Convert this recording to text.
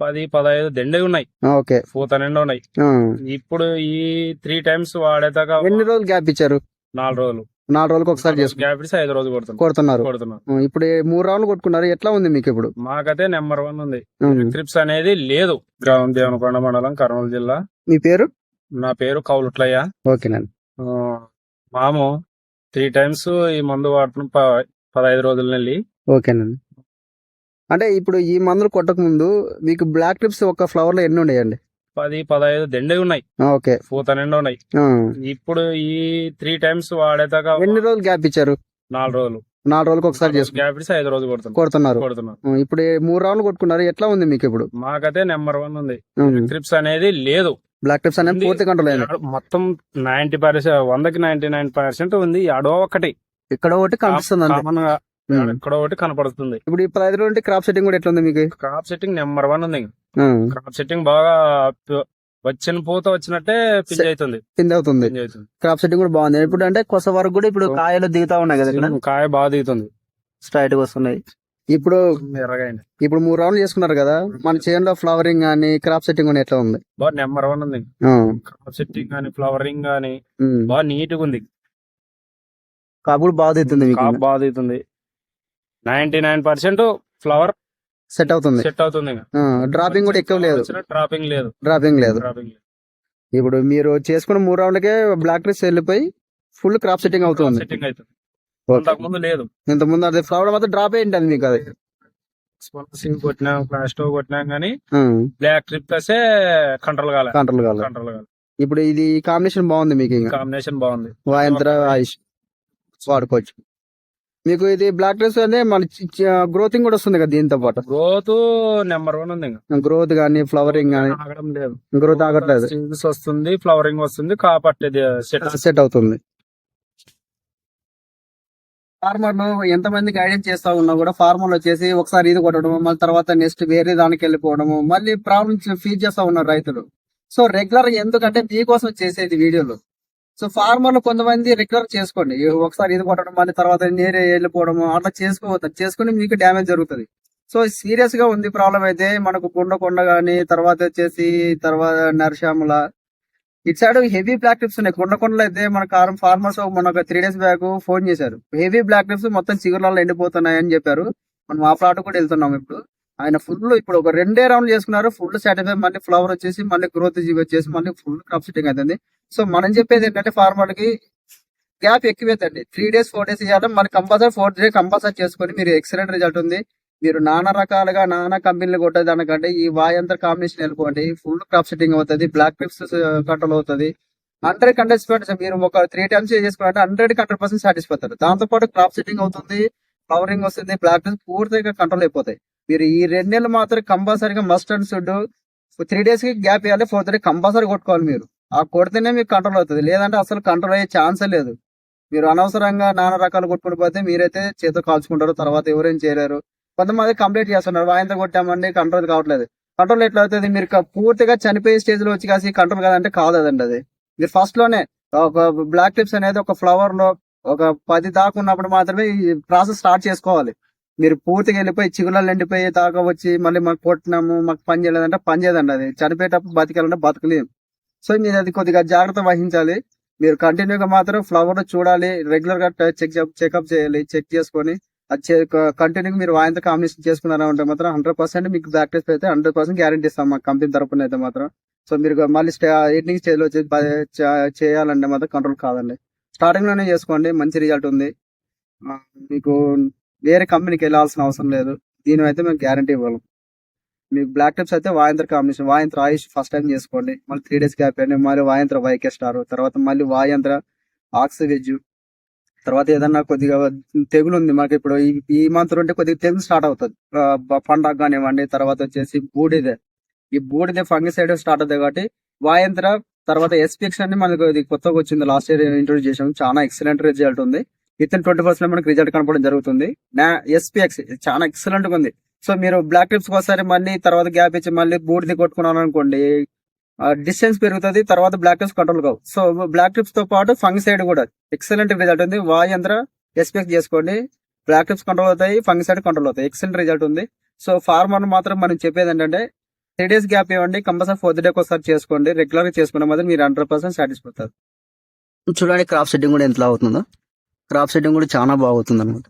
పది పదహైదు దండే ఉన్నాయి. ఓకే. పూత నిండా ఉన్నాయి. ఇప్పుడు ఈ త్రీ టైమ్స్ వాడేదాకా ఎన్ని రోజులు గ్యాప్ ఇచ్చారు? నాలుగు రోజులు. నాలుగు రోజులకు ఒకసారి చేసుకు గ్యాప్ ఇస్తే ఐదు రోజులు కొడుతున్నాం కొడుతున్నారు. కొడుతున్నాం ఆ, ఇప్పుడు మూడు రౌండ్లు కొట్టుకున్నారు. ఎట్లా ఉంది మీకు ఇప్పుడు? మాకైతే నెంబర్ వన్ ఉంది. ట్రిప్స్ అనేది లేదు. గ్రామం దేవనకొండ మండలం కర్నూలు జిల్లా. మీ పేరు? నా పేరు కౌలుట్లయ్య. ఓకేనండి మాము త్రీ టైమ్స్ ఈ మందు వాడుతున్నాం. పదహైదు రోజుల వెళ్ళి ఓకేనండి అంటే ఇప్పుడు ఈ మందులు కొట్టక ముందు మీకు బ్లాక్ ట్రిప్స్ ఒక ఫ్లవర్లో ఎన్ని ఉన్నాయండి? పది పదహైదు దండే ఉన్నాయి. ఓకే. పూత నిండా ఉన్నాయి. ఇప్పుడు ఈ త్రీ టైమ్స్ వాడేదాకా ఎన్ని రోజులు గ్యాప్ ఇచ్చారు? నాలుగు రోజులు. నాలుగు రోజులకు ఒకసారి చేసుకు గ్యాప్ ఇస్తే ఐదు రోజులు కొడుతున్నాం కొడుతున్నారు. కొడుతున్నాం ఆ, ఇప్పుడు మూడు రౌండ్లు కొట్టుకున్నారు. ఎట్లా ఉంది మీకు ఇప్పుడు? మాకైతే నెంబర్ వన్ ఉంది. ట్రిప్స్ అనేది లేదు. బ్లాక్ ట్రిప్స్ అనేది. పూర్తి కంట్రోల్ మొత్తం నైన్టీ పర్సెంట్ వందకి నైన్టీ నైన్ పర్సెంట్ ఉంది. అడో ఒకటి. ఇక్కడ ఒకటి కనిపిస్తుంది. ఇక్కడ ఒకటి కనపడుతుంది. ఇప్పుడు ఈ పదహైదు రోజులు క్రాప్ సెట్టింగ్ కూడా ఎట్లా ఉంది మీకు? క్రాప్ సెట్టింగ్ నెంబర్ వన్ ఉంది. క్రాప్ సెట్టింగ్ బాగా వచ్చిన పూత వచ్చినట్టే పింజ్ అవుతుంది. పింజ్ అవుతుంది. క్రాప్ సెట్టింగ్ కూడా బాగుంది. ఇప్పుడు అంటే కొస వరకు కూడా ఇప్పుడు కాయలు దిగుతా ఉన్నాయి కదా కాయ బాగా దిగుతుంది. స్ట్రైట్గా వస్తున్నాయి. ఇప్పుడు. ఇప్పుడు మూడు రౌండ్లు చేసుకున్నారు కదా మన చేనులో ఫ్లవరింగ్ కానీ క్రాప్ సెట్టింగ్ కానీ ఎట్లా ఉంది? బాగా నెంబర్ వన్ ఉంది. క్రాప్ సెట్టింగ్ కానీ ఫ్లవరింగ్ ఉమ్. బాగా నీట్గా ఉంది. కాపు కూడా బాగా దిగుతుంది బాగా దిగుతుంది. Ninety nine percent flower set అవుతుంది. సెట్ అవుతుంది డ్రాపింగ్ కూడా ఎక్కువ లేదు. డ్రాపింగ్ లేదు. డ్రాపింగ్ లేదు. ఇప్పుడు మీరు చేసుకున్న మూడు రౌండ్లకే బ్లాక్ ట్రీస్ వెళ్ళిపోయి ఫుల్ క్రాప్ సెట్టింగ్ అవుతుంది. సెట్టింగ్ అవుతుంది. ఓకే. అంతకు ముందు లేదు. ఇంత ముందు అది ఫ్లవర్ మాత్రం డ్రాప్ అయ్యింది మీకు అది? సింగ్ కొట్టినాం ప్లాస్టో కొట్టినాం కానీ బ్లాక్ ట్రిప్ కంట్రోల్ కాలే. కంట్రోల్ కావాలి కంట్రోల్ కాలే. ఇప్పుడు ఇది కాంబినేషన్ బాగుంది మీకు కాంబినేషన్ బాగుంది. వాయంత్ర ఆయుష్ వాడుకోవచ్చు. మీకు ఇది బ్లాక్ డ్రెస్ అంటే మన గ్రోతింగ్ కూడా వస్తుంది కదా దీంతో పాటు? గ్రోత్ నెంబర్ వన్ ఉంది గ్రోత్ కానీ ఫ్లవరింగ్ కానీ ఆగడం లేదు. గ్రోత్ ఆగట్లేదు. వస్తుంది ఫ్లవరింగ్ వస్తుంది కాపట్లేదు సెట్ అవుతుంది. ఫార్మర్లు ఎంత మంది గైడెన్స్ చేస్తా ఉన్నా కూడా ఫార్మర్లు వచ్చేసి ఒకసారి ఇది కొట్టడం మళ్ళీ తర్వాత నెక్స్ట్ వేరే దానికి వెళ్ళిపోవడము మళ్ళీ ప్రాబ్లమ్స్ ఫీల్ చేస్తా ఉన్నారు రైతులు. సో రెగ్యులర్ ఎందుకంటే మీకోసం చేసేది వీడియోలు. సో ఫార్మర్లు కొంతమంది రెగ్యులర్ చేసుకోండి. ఒకసారి ఇది కొట్టడం మళ్ళీ తర్వాత నేరే వెళ్ళిపోవడము అట్లా చేసుకోవద్దు. చేసుకుని మీకు డ్యామేజ్ జరుగుతుంది. సో సీరియస్గా ఉంది ప్రాబ్లం అయితే మనకు కొండ కొండ కానీ తర్వాత వచ్చేసి తర్వాత నరశాముల ఇటు సైడ్ హెవీ బ్లాక్ టిప్స్ ఉన్నాయి. కొండ కొండలు అయితే మన కారం ఫార్మర్స్ మన ఒక త్రీ డేస్ బ్యాక్ ఫోన్ చేశారు. హెవీ బ్లాక్ టిప్స్ మొత్తం చిగుర్లలో ఎండిపోతున్నాయి అని చెప్పారు. మనం ఆ ప్లాట్ కూడా వెళ్తున్నాం ఇప్పుడు. ఆయన ఫుల్ ఇప్పుడు ఒక రెండే రౌండ్ చేసుకున్నారు. ఫుల్ సాటిస్ఫై మళ్ళీ ఫ్లవర్ వచ్చేసి మళ్ళీ గ్రోత్ వచ్చేసి మళ్ళీ ఫుల్ క్రాప్ సిట్టింగ్ అవుతుంది సో మనం చెప్పేది ఏంటంటే ఫార్మర్కి గ్యాప్ ఎక్కువైందండి త్రీ డేస్ ఫోర్ డేస్ చేయాలి. మరి కంపల్సరీ ఫోర్ డే కంపల్సరీ చేసుకొని మీరు ఎక్సలెంట్ రిజల్ట్ ఉంది. మీరు నానా రకాలుగా నానా కంపెనీలు కొట్టేదానికంటే ఈ వాయంత్ర కాంబినేషన్ వెళ్ళుకోండి ఫుల్ క్రాప్ సెట్టింగ్ అవుతుంది. బ్లాక్ క్లిప్స్ కంట్రోల్ అవుతుంది. హండ్రెడ్ కంటెస్ట్ మీరు ఒక త్రీ టైమ్స్ చేసుకున్నట్టు హండ్రెడ్ హండ్రెడ్ పర్సెంట్ సాటిస్ఫై అవుతారు. దాంతో పాటు క్రాప్ సెట్టింగ్ అవుతుంది. ఫ్లవరింగ్ వస్తుంది. బ్లాక్ క్లిప్స్ పూర్తిగా కంట్రోల్ అయిపోతాయి. మీరు ఈ రెండు నెలలు మాత్రం కంపల్సరీగా మస్ట్ అండ్ షుడ్ త్రీ డేస్కి గ్యాప్ ఇవ్వాలి ఫోర్త్ డే కంపల్సరీ కొట్టుకోవాలి మీరు. ఆ కొడితేనే మీకు కంట్రోల్ అవుతుంది. లేదంటే అసలు కంట్రోల్ అయ్యే ఛాన్సే లేదు. మీరు అనవసరంగా నానా రకాలు కొట్టుకుని పోతే మీరైతే చేతితో కాల్చుకుంటారు తర్వాత ఎవరేం చేయలేరు. కొంతమంది కంప్లీట్ చేస్తున్నారు వాయింత కొట్టామండి కంట్రోల్ కావట్లేదు. కంట్రోల్ ఎట్లా అవుతుంది? మీరు పూర్తిగా చనిపోయే స్టేజ్లో వచ్చి కాసి కంట్రోల్ కాదంటే కాదండి అది. మీరు ఫస్ట్లోనే ఒక బ్లాక్ టిప్స్ అనేది ఒక ఫ్లవర్లో ఒక పది దాకా ఉన్నప్పుడు మాత్రమే ఈ ప్రాసెస్ స్టార్ట్ చేసుకోవాలి. మీరు పూర్తిగా వెళ్ళిపోయి చిగులలో ఎండిపోయి దాకా వచ్చి మళ్ళీ మాకు కొట్టినాము మాకు పని చేయలేదంటే పని చేయదండి అది. చనిపోయేటప్పుడు బతికాలంటే బతకలేం. సో మీరు అది కొద్దిగా జాగ్రత్త వహించాలి. మీరు కంటిన్యూగా మాత్రం ఫ్లవర్ చూడాలి రెగ్యులర్గా చెక్ చెకప్ చేయాలి చెక్ చేసుకొని అది కంటిన్యూ మీరు వాయంత కాంబినేషన్ చేసుకున్నారంటే మాత్రం హండ్రెడ్ పర్సెంట్ మీకు బ్యాక్ టెస్ట్ అయితే హండ్రెడ్ పర్సెంట్ గ్యారంటీ ఇస్తాం మా కంపెనీ తరపున అయితే మాత్రం. సో మీరు మళ్ళీ స్టే ఎయిటింగ్ స్టేజ్ వచ్చి చేయాలంటే మాత్రం కంట్రోల్ కాదండి. స్టార్టింగ్లోనే చేసుకోండి మంచి రిజల్ట్ ఉంది. మీకు వేరే కంపెనీకి వెళ్ళాల్సిన అవసరం లేదు. దీని అయితే మేము గ్యారంటీ ఇవ్వగలం. మీకు బ్లాక్ టిప్స్ అయితే వాయంత్ర కాంబినేషన్ వాయంత్ర ఆయుష్ ఫస్ట్ టైం చేసుకోండి. మళ్ళీ త్రీ డేస్ గ్యాప్ అండి. మళ్ళీ వాయంత్ర వైకే స్టార్ తర్వాత మళ్ళీ వాయంత్ర ఆక్సివెజ్ తర్వాత ఏదన్నా కొద్దిగా తెగులు ఉంది మాకు ఇప్పుడు ఈ- మంత్ ఉంటే కొద్దిగా తెగులు స్టార్ట్ అవుతుంది. పండగ కానివ్వండి తర్వాత వచ్చేసి బూడిదే. ఈ బూడిదే ఫంగిసైడ్ స్టార్ట్ అవుతుంది కాబట్టి వాయంత్ర తర్వాత ఎస్పిఎక్స్ అని మనకు కొత్తగా వచ్చింది. లాస్ట్ ఇయర్ ఇంట్రొడ్యూస్ చేసాం చాలా ఎక్సలెంట్ రిజల్ట్ ఉంది. విత్ ఇన్ ట్వంటీ పర్సెంట్ మనకి రిజల్ట్ కనపడడం జరుగుతుంది. ఎస్పిఎక్స్ చాలా ఎక్సలెంట్గా ఉంది. సో మీరు బ్లాక్ టిప్స్ ఒకసారి మళ్ళీ తర్వాత గ్యాప్ ఇచ్చి మళ్ళీ బూడిది కొట్టుకున్నాను అనుకోండి డిస్టెన్స్ పెరుగుతుంది తర్వాత బ్లాక్ టిప్స్ కంట్రోల్ కావు. సో బ్లాక్ టిప్స్తో పాటు ఫంగ్ సైడ్ కూడా ఎక్సలెంట్ రిజల్ట్ ఉంది. వాయంత్ర ఎస్పెక్ట్ చేసుకోండి. బ్లాక్ టిప్స్ కంట్రోల్ అవుతాయి ఫంగ్ సైడ్ కంట్రోల్ అవుతాయి. ఎక్సలెంట్ రిజల్ట్ ఉంది. సో ఫార్మర్ మాత్రం మనం చెప్పేది ఏంటంటే త్రీ డేస్ గ్యాప్ ఇవ్వండి కంపల్సరీ ఫోర్త్ డేకి ఒకసారి చేసుకోండి. రెగ్యులర్గా చేసుకున్న మాత్రం మీరు హండ్రెడ్ పర్సెంట్ సాటిస్ఫై అవుతారు. చూడండి క్రాప్ సెట్టింగ్ కూడా ఎంత అవుతుందో? క్రాప్ సెట్టింగ్ కూడా చాలా బాగుతుంది అనమాట